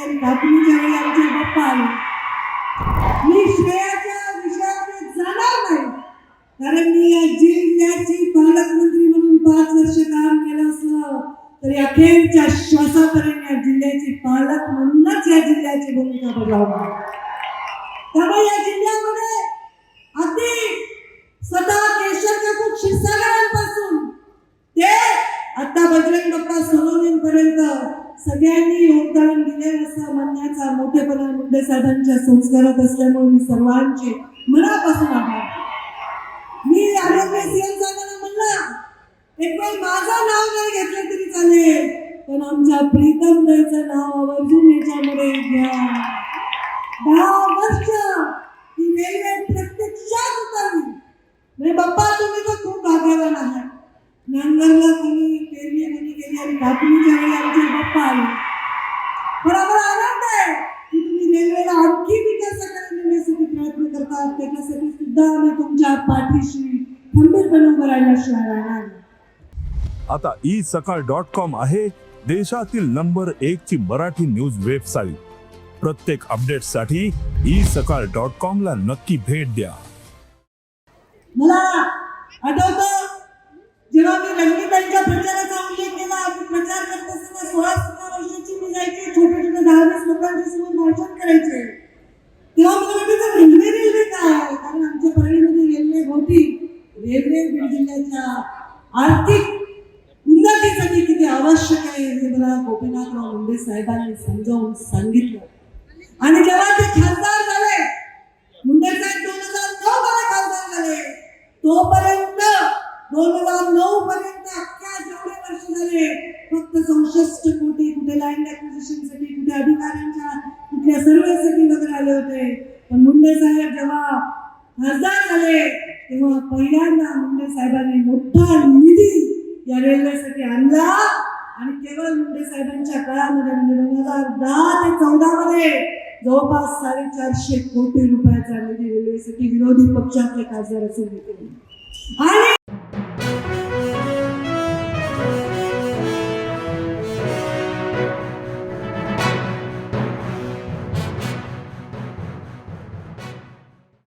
केली घातली ज्यावेळी आमचे पप्पा. आले मी श्रेयाच्या विषयाकडे जाणार नाही. कारण मी या जिल्ह्याची पालकमंत्री म्हणून पाच वर्ष काम केलं असलं तरी अखेरच्या श्वासापर्यंत या जिल्ह्याची पालक म्हणूनच या जिल्ह्याची भूमिका बजावली त्यामुळे या जिल्ह्यामध्ये अति स्वतः केशर खूप शिस्तागरांपासून ते आता बजरंग बाप्पा सोनवणींपर्यंत सगळ्यांनी योगदान दिले असं म्हणण्याचा मोठेपणा मुंडे साहेबांच्या संस्कारात असल्यामुळे मी सर्वांचे मनापासून आभार. मी आरोग्य सीएम साहेबांना म्हणलं एक वेळ माझं नाव नाही घेतलं तरी चालेल पण आमच्या प्रीतम नाव आवर्जून आमचे बाप्पा आले पण आम्हाला आनंद आहे की तुम्ही रेल्वेला आणखी प्रयत्न करतात त्याच्यासाठी सुद्धा आम्ही तुमच्या पाठीशी खंबीरपणे उभं राहिल्याशिवाय राहणार. आता ई सकाळ डॉट कॉम आहे देशातील नंबर एक ची मराठी न्यूज वेबसाईट प्रत्येक अपडेटसाठी ई सकाळ डॉट कॉम ला नक्की भेट द्या. मला आठवतं जेव्हा मी रंगीताईच्या प्रचाराचा छोटे लोकांच्या समोर भाषण करायचे. तेव्हा मला त्याचा रेल्वे रेल्वे काय? कारण आमच्या परळीमध्ये रेल्वे होती रेल्वे बीड जिल्ह्याच्या आर्थिक उन्नतीसाठी किती आवश्यक आहे हे मला गोपीनाथराव मुंडे साहेबांनी समजावून सांगितलं. आणि जेव्हा ते खासदार झाले मुंडे साहेब दोन हजार नऊ मध्ये खासदार झाले तोपर्यंत दोन हजार नऊ पर्यंत अख्ख्या जेवढे वर्ष झाले फक्त चौसष्ट कोटी कुठे लाईन ऍक्विजिशनसाठी कुठे अधिकाऱ्यांच्या कुठल्या सर्वेसाठी वगैरे आले होते. पण मुंडे साहेब जेव्हा खासदार झाले तेव्हा पहिल्यांदा मुंडे साहेबांनी मोठा निधी या रेल्वेसाठी आणला. आणि केवळ मुंडे साहेबांच्या काळामध्ये म्हणजे दोन हजार दहा ते चौदा मध्ये जवळपास साडेचारशे कोटी रुपयाचा निधी रेल्वेसाठी विरोधी पक्षाचे खासदार असून दिले आणि